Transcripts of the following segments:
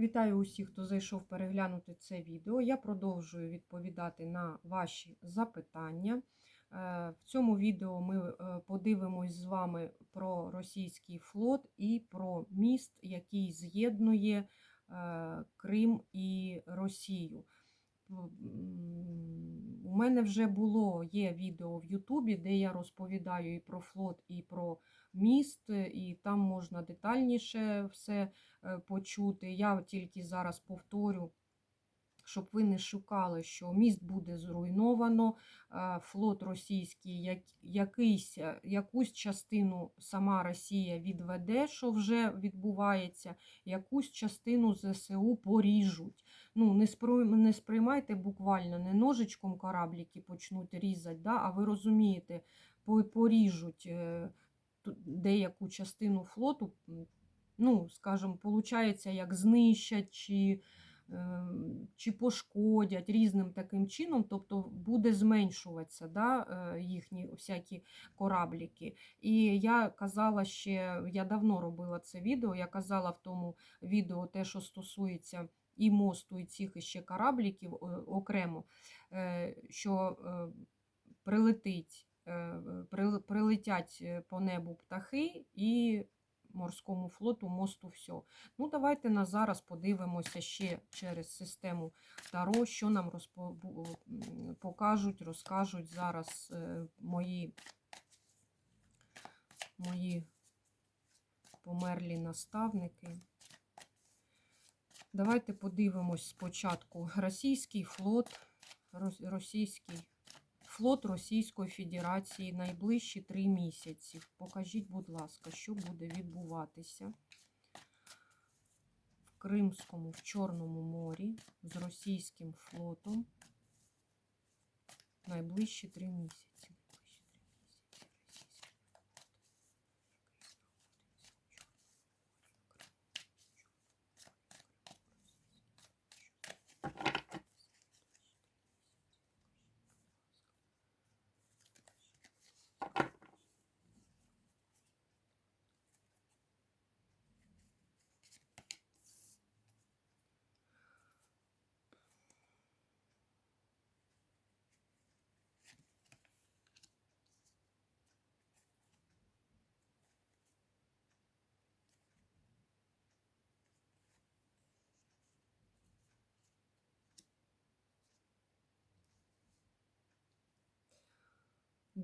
Вітаю усіх, хто зайшов переглянути це відео. Я продовжую відповідати на ваші запитання. Е, В цьому відео ми е, подивимось з вами про російський флот і про міст, який з'єднує е, Крим і Росію. У мене вже було є відео в Ютубі, де я розповідаю і про флот, і про міст, і там можна детальніше все е, почути. Я тільки зараз повторю, щоб ви не шукали, що міст буде зруйновано, е, флот російський, якийсь, е, якусь частину сама Росія відведе, що вже відбувається, якусь частину ЗСУ поріжуть. Ну, Не сприймайте буквально не ножичком корабліки почнуть різати, да, а ви розумієте, поріжуть деяку частину флоту, ну, скажімо, виходить, як знищать чи, е, чи пошкодять різним таким чином, тобто буде зменшуватися да, е, їхні всякі корабліки. І я казала ще, я давно робила це відео, я казала в тому відео те, що стосується і мосту, і цих іще корабліків е, окремо, е, що прилетить, прил- прилетять е, по небу птахи і морському флоту мосту все. Ну, давайте на зараз подивимося ще через систему Таро, що нам розпо... покажуть, розкажуть зараз е, мої, мої померлі наставники. Давайте подивимось спочатку російський флот, російський флот Російської Федерації найближчі три місяці. Покажіть, будь ласка, що буде відбуватися в Кримському, в Чорному морі з російським флотом найближчі три місяці.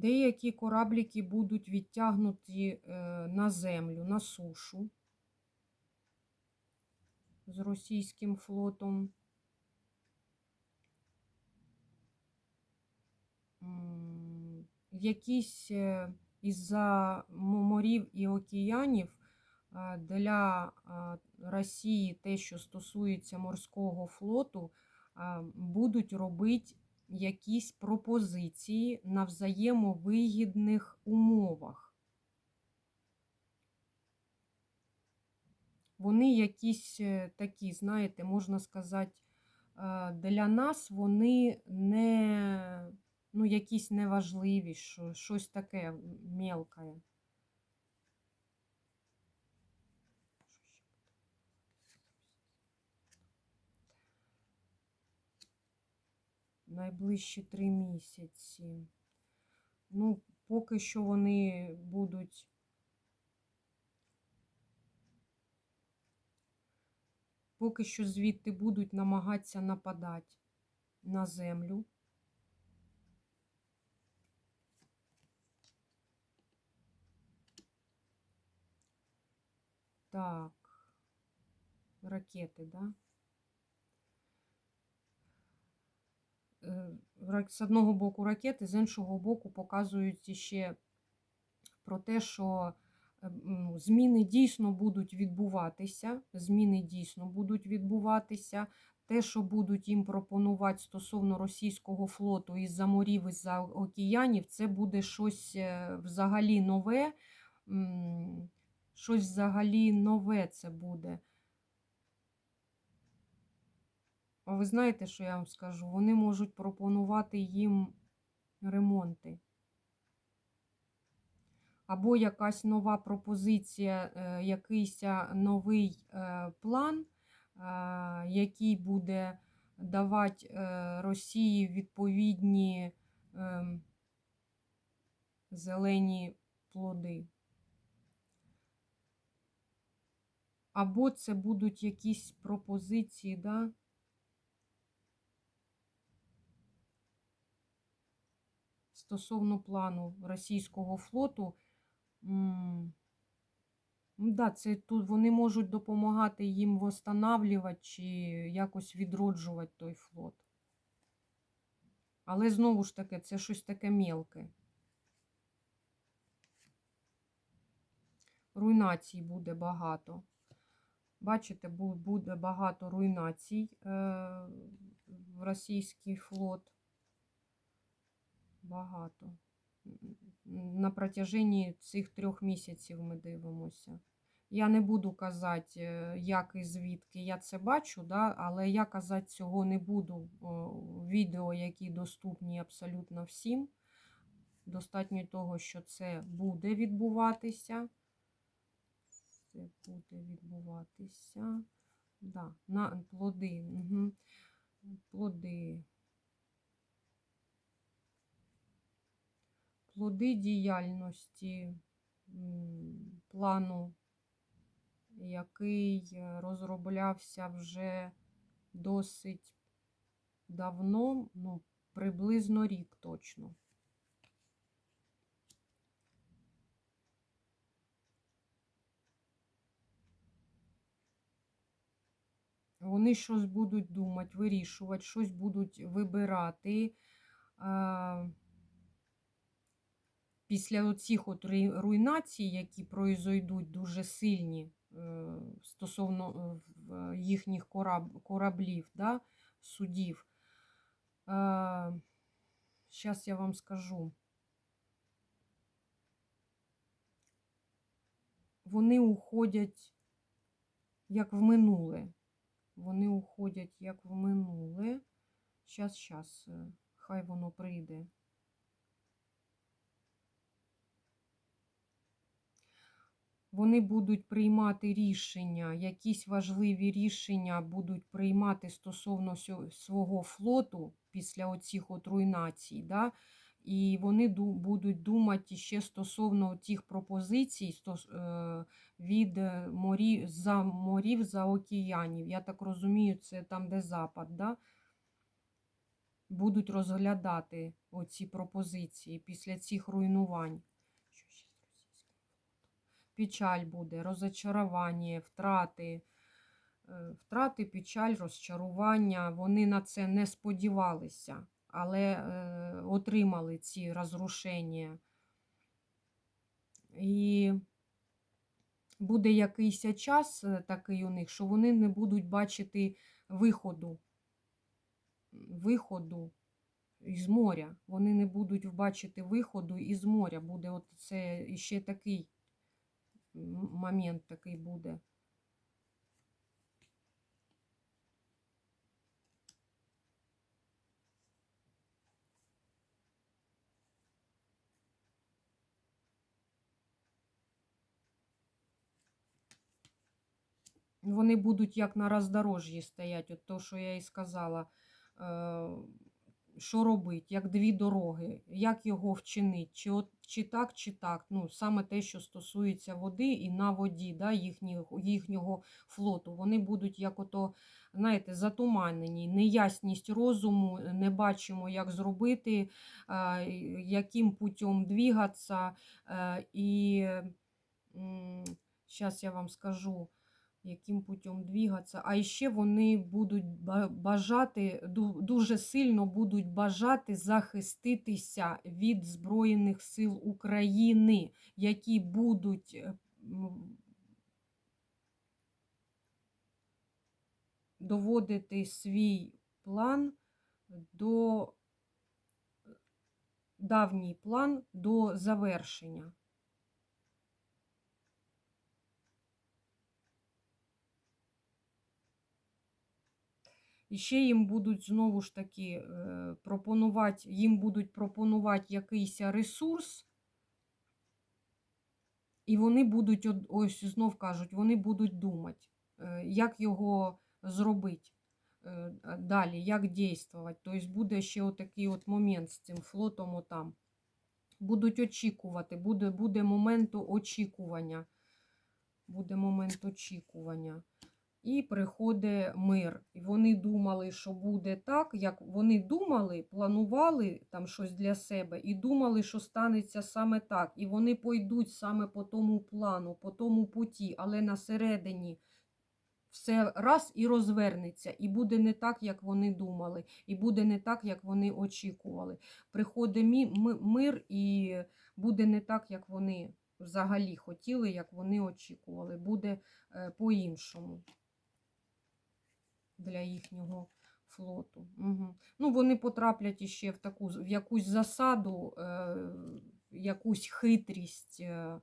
Деякі корабліки будуть відтягнуті е, на землю, на сушу з російським флотом. Якісь е, із-за морів і океанів е, для Росії те, що стосується морського флоту, будуть робити якісь пропозиції на взаємовигідних умовах. Вони якісь е, такі, знаєте, можна сказати, е, для нас вони не, ну, якісь неважливі, що, щось таке мелке. Що ще буде? Найближчі три місяці. Ну, поки що вони будуть. Поки що звідти будуть намагатися нападати на землю. Так, ракети, да? Е, ра- з одного боку ракети, з іншого боку показують ще про те, що е, зміни дійсно будуть відбуватися. Зміни дійсно будуть відбуватися. Те, що будуть їм пропонувати стосовно російського флоту із-за морів, із-за океанів, це буде щось е, взагалі нове. Щось взагалі нове це буде. А ви знаєте, що я вам скажу? Вони можуть пропонувати їм ремонти. Або якась нова пропозиція, е, якийсь новий е, план, е, який буде давати е, Росії відповідні ем, зелені плоди. Або це будуть якісь пропозиції, да? Стосовно плану російського флоту. Ну, да, це тут вони можуть допомагати їм восстанавлювати чи якось відроджувати той флот. Але знову ж таки, це щось таке мелке. Руйнацій буде багато. Бачите, буде багато руйнацій е, в російський флот. Багато. На протяженні цих трьох місяців ми дивимося. Я не буду казати, е, як і звідки я це бачу, да, але я казати цього не буду. Відео, які доступні абсолютно всім. Достатньо того, що це буде відбуватися. Це буде відбуватися. Да, на плоди. Угу. Плоди. Плоди діяльності плану, який е, розроблявся вже досить давно, ну, приблизно рік точно. Вони щось будуть думати, вирішувати, щось будуть вибирати. Е, Після оцих от руйнацій, які произойдуть дуже сильні е, стосовно е, їхніх кораб, кораблів, да, судів. Зараз я вам скажу. Вони уходять як в минуле. Вони уходять як в минуле. Щас, е, хай воно прийде. Вони будуть приймати рішення, якісь важливі рішення будуть приймати стосовно свого флоту після оцих от руйнацій. Да? І вони будуть думати ще стосовно тих пропозицій е, від е, морів, за морів, за океанів. Я так розумію, це там, де запад. Да? Будуть розглядати оці пропозиції після цих руйнувань. Що ще з російським флотом? Печаль буде, розочарування, втрати. Е, Втрати, печаль, розчарування. Вони на це не сподівалися, але е, отримали ці розрушення. І буде якийсь час е, такий у них, що вони не будуть бачити виходу, виходу із моря. Вони не будуть бачити виходу із моря. Буде от це ще такий момент такий буде. Вони будуть як на роздорожжі стоять, от то, що я і сказала. Що робити, як дві дороги, як його вчинити, чи, от, чи так, чи так. Ну, саме те, що стосується води і на воді, да, їхнього, їхнього флоту. Вони будуть як ото, знаєте, затуманені, неясність розуму, не бачимо, як зробити, яким путем двігатися. Е, і зараз я вам скажу яким путем двигатися. А ще вони будуть бажати, дуже сильно будуть бажати захиститися від Збройних сил України, які будуть е, доводити свій план до давній план до завершення. І ще їм будуть знову ж таки е, пропонувати, їм будуть пропонувати якийсь ресурс, і вони будуть, ось знов кажуть, вони будуть думати, е, як його зробити. е, далі, як дійствувати. Тобто буде ще отакий от момент з цим флотом отам. Будуть очікувати, буде, буде моменту очікування. Буде момент очікування. І приходить мир. І вони думали, що буде так, як вони думали, планували там щось для себе, і думали, що станеться саме так. І вони пойдуть саме по тому плану, по тому путі, але на середині все раз і розвернеться, і буде не так, як вони думали, і буде не так, як вони очікували. Приходить мир, і буде не так, як вони взагалі хотіли, як вони очікували. Буде е, по-іншому для їхнього флоту. Угу. Ну, вони потраплять іще в таку в якусь засаду, е, якусь хитрість, е,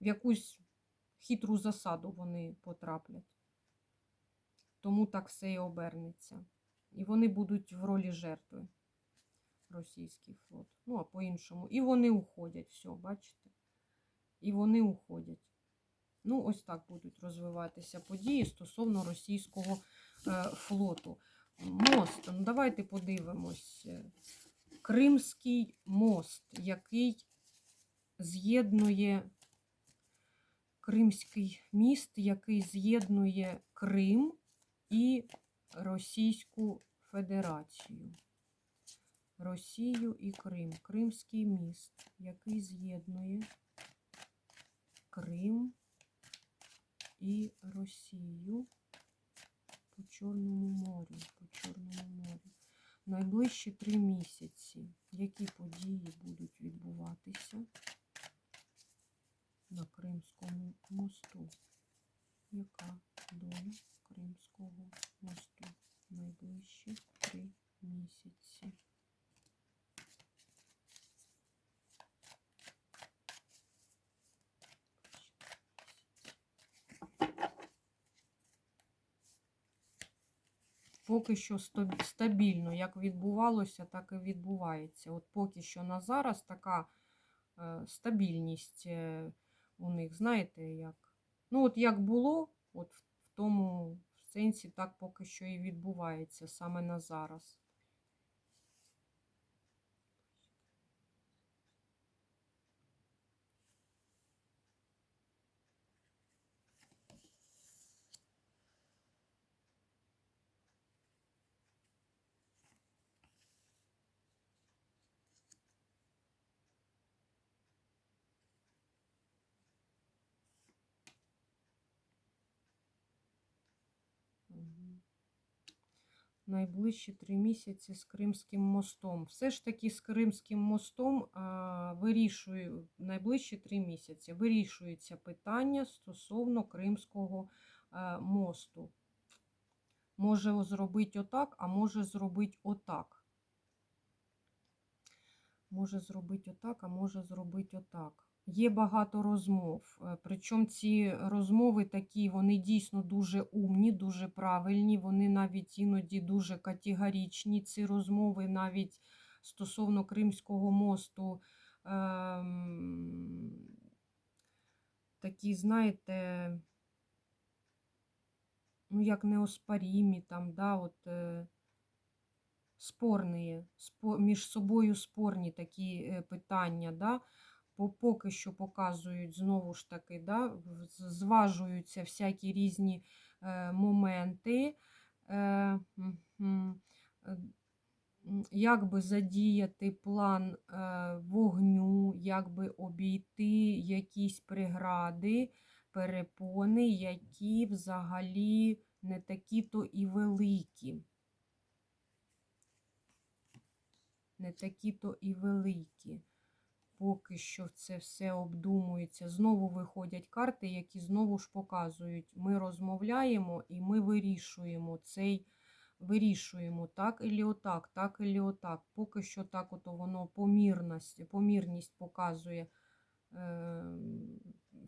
в якусь хитру засаду вони потраплять. Тому так все і обернеться. І вони будуть в ролі жертви. Російський флот. Ну, а по-іншому. І вони уходять. Все, бачите? І вони уходять. Ну, ось так будуть розвиватися події стосовно російського флоту. Мост. Ну, давайте подивимось. Е, Кримський мост, який з'єднує Кримський міст, який з'єднує Крим і Російську Федерацію. Росію і Крим. Кримський міст, який з'єднує Крим і Росію по Чорному морю. По Чорному морю. Найближчі три місяці. Які події будуть відбуватися на Кримському мосту? Яка доля Кримського мосту? Найближчі три місяці. Поки що стабільно, як відбувалося, так і відбувається. От поки що на зараз така е, стабільність е, у них, знаєте, як. Ну, от як було, от в в тому сенсі так поки що і відбувається саме на зараз. Найближчі три місяці з Кримським мостом. Все ж таки з Кримським мостом а, вирішую найближчі три місяці. Вирішується питання стосовно Кримського а, мосту. Може зробити отак, а може зробити отак. Може зробити отак, а може зробити отак. Є багато розмов. е, Причому ці розмови такі, вони дійсно дуже умні, дуже правильні. Вони навіть іноді дуже категоричні. Ці розмови навіть стосовно Кримського мосту. Ем, такі, знаєте, ну, як неоспорімі, там, да, от, е, спорні, спо, між собою спорні такі е, питання. Да? По- Поки що показують знову ж таки, да, зважуються всякі різні е, моменти. Е. Е, Як би задіяти план вогню, як би обійти якісь прегради, перепони, які взагалі не такі-то і великі. Не такі-то і великі. Поки що це все обдумується. Знову виходять карти, які знову ж показують, ми розмовляємо і ми вирішуємо цей, вирішуємо так і отак, так і отак. Поки що так от воно помірність, помірність показує. Е,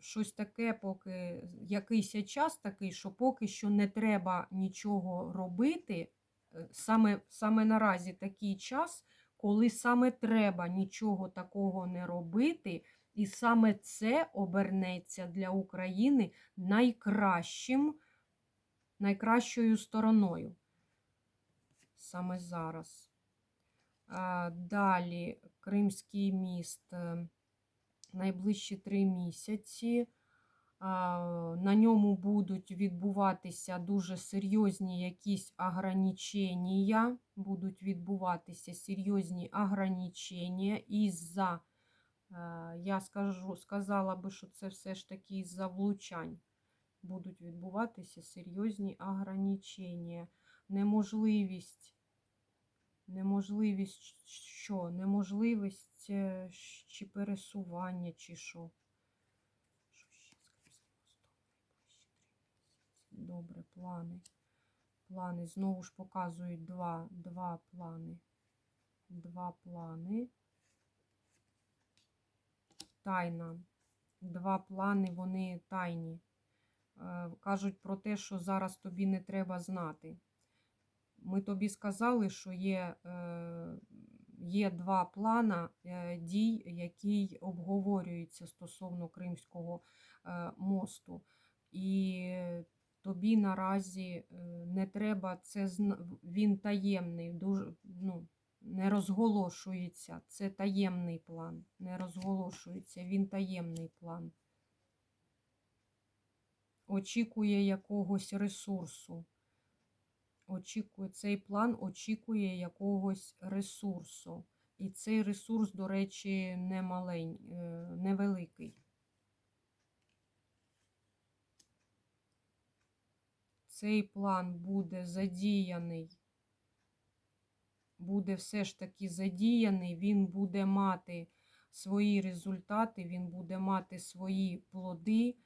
щось таке, поки якийсь час такий, що поки що не треба нічого робити. Е, Саме, саме наразі такий час, коли саме треба нічого такого не робити, і саме це обернеться для України найкращим, найкращою стороною. саме зараз. Далі Кримський міст е, найближчі три місяці. На ньому будуть відбуватися дуже серйозні якісь ограничення. Будуть відбуватися серйозні ограничення із-за, е, я скажу, сказала би, що це все ж таки із-за влучань. Будуть відбуватися серйозні ограничення. Неможливість, неможливість що? Неможливість е, чи пересування, чи. Що ще з Кримським мостом найближчі три місяці? Добре, плани. Плани. Знову ж показують два, два плани. Два плани. Тайна. Два плани, вони тайні. Е, Кажуть про те, що зараз тобі не треба знати. Ми тобі сказали, що є, е, є два плана е, дій, які обговорюються стосовно Кримського мосту. І тобі наразі е, не треба це він таємний, дуже ну, не розголошується. Це таємний план. Не розголошується, він таємний план. Очікує якогось ресурсу. Очікує, цей план очікує якогось ресурсу. І цей ресурс, до речі, не малень, е, невеликий. Цей план буде задіяний, буде все ж таки задіяний, він буде мати свої результати, він буде мати свої плоди.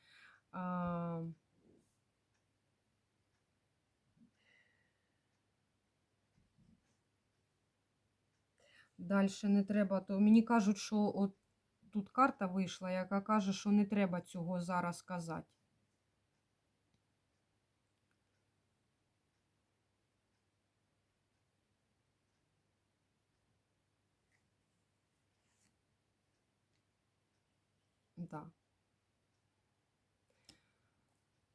Далі не треба, то мені кажуть, що от тут карта вийшла, яка каже, що не треба цього зараз казати.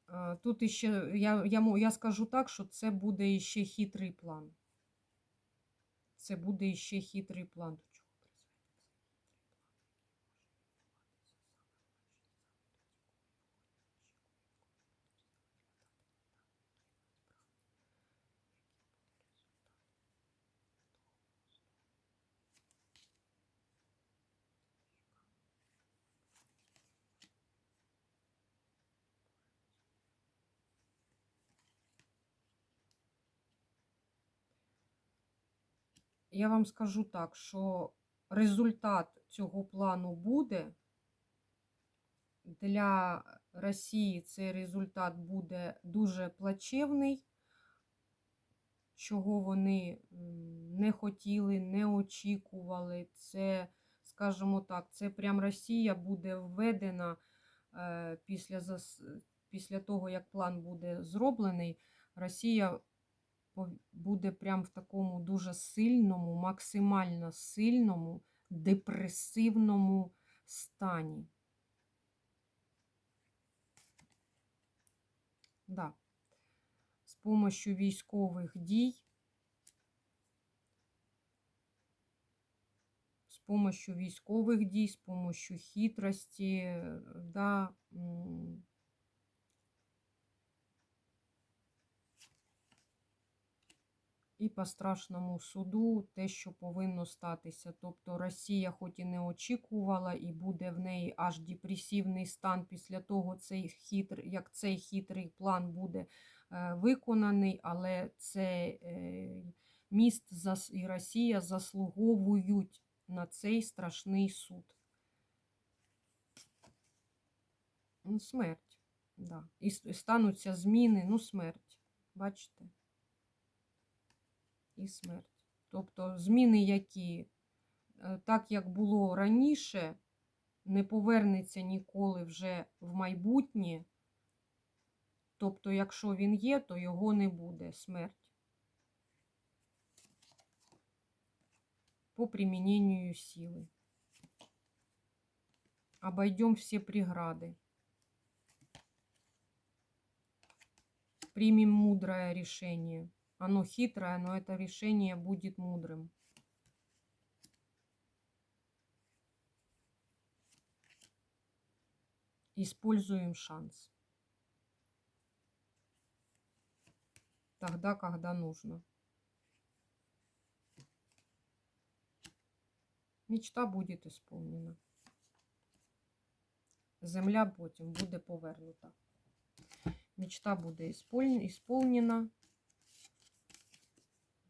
Е, Тут іще, я, я, я скажу так, що це буде іще хитрий план. Це буде іще хитрий план. Я вам скажу так, що результат цього плану буде. Для Росії цей результат буде дуже плачевний, чого вони не хотіли, не очікували. Це, скажімо так, це прям Росія буде введена е, після, після того, як план буде зроблений. Росія буде прям в такому дуже сильному, максимально сильному, депресивному стані. Да. З помощью військових дій, з помощью військових дій, з помощью хитрості, е, да, і по страшному суду те, що повинно статися. Тобто Росія, хоч і не очікувала, і буде в неї аж депресивний стан після того, цей хитр, як цей хитрий план буде е, виконаний, але це е, міст і Росія заслуговують на цей страшний суд. Ну, смерть. Да. І стануться зміни, ну, смерть. Бачите? І смерть. Тобто зміни, які е, так, як було раніше, не повернеться ніколи вже в майбутнє. Тобто, якщо він є, то його не буде смерть. По применению силы. Обойдем все преграды. Примем мудрое решение. Оно хитрое, но это решение будет мудрым. Используем шанс. Тогда, когда нужно. Мечта буде исполнена. Земля потім буде повернута. Мечта буде ісполь- ісполнена.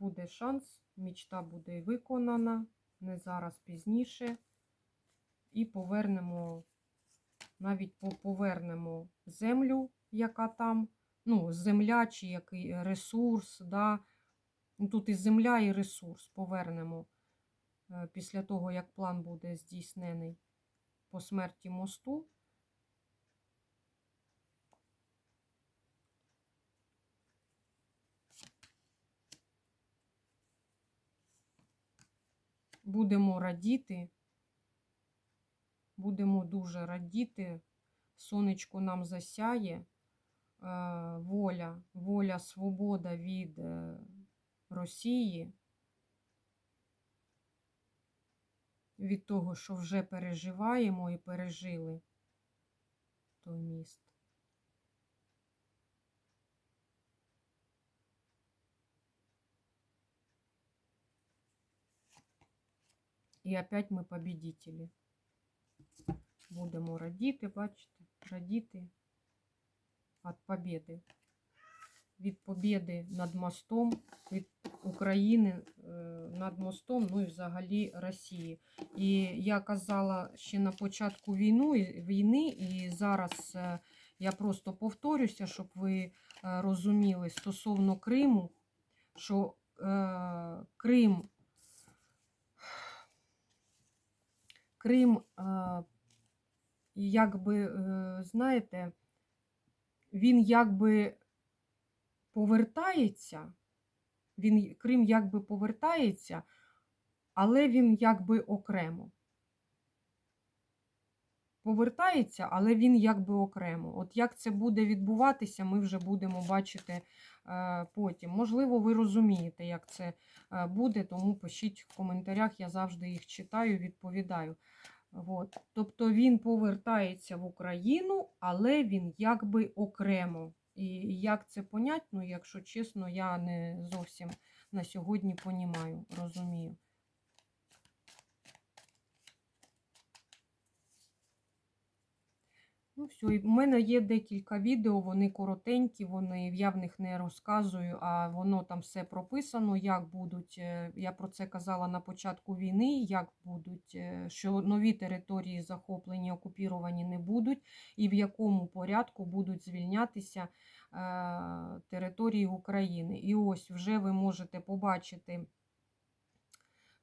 Буде шанс, мечта буде виконана, не зараз пізніше. І повернемо, навіть повернемо землю, яка там, ну, земля чи який ресурс, да. Ну, Тут і земля, і ресурс повернемо е, після того, як план буде здійснений по смерті мосту. Будемо радіти, будемо дуже радіти, сонечко нам засяє, е, воля, воля, свобода від е, Росії, від того, що вже переживаємо і пережили той міст. І опять ми победителі. Будемо радіти, бачите, радіти від побєди. Від побєди над мостом, від України е, над мостом, ну і взагалі Росії. І я казала ще на початку війну, війни, і зараз е, я просто повторюся, щоб ви е, розуміли стосовно Криму, що е, Крим Крим, якби, е, знаєте, він якби повертається, він, Крим якби повертається, але він якби окремо. Повертається, але він якби окремо. От як це буде відбуватися, ми вже будемо бачити потім. Можливо, ви розумієте, як це е, буде, тому пишіть в коментарях, я завжди їх читаю, відповідаю. От. Тобто він повертається в Україну, але він якби окремо. І як це понять, ну, якщо чесно, я не зовсім на сьогодні понімаю, розумію. Ну, все, і в мене є декілька відео, вони коротенькі, вони я в них не розказую, а воно там все прописано, як будуть. е, Я про це казала на початку війни, як будуть, е, що нові території захоплені, окупіровані не будуть, і в якому порядку будуть звільнятися е, території України. І ось вже ви можете побачити.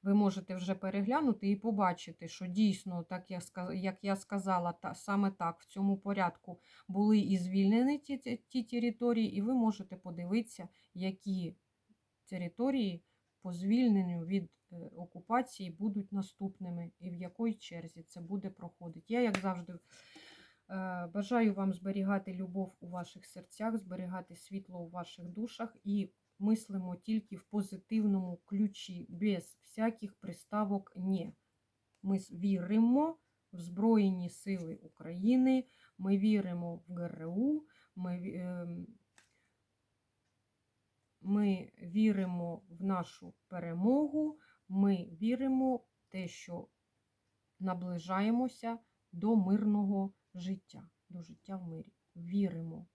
Ви можете вже переглянути і побачити, що дійсно, так я як я сказала, та, саме так в цьому порядку були і звільнені ті, ті- ті території, і ви можете подивитися, які території по звільненню від е, окупації будуть наступними і в якій черзі це буде проходити. Я, як завжди, е, бажаю вам зберігати любов у ваших серцях, зберігати світло у ваших душах і мислимо тільки в позитивному ключі, без всяких приставок «не». Ми віримо в Збройні Сили України, ми віримо в ГРУ, ми, ем, ми віримо в нашу перемогу, ми віримо в те, що наближаємося до мирного життя, до життя в мирі. Віримо.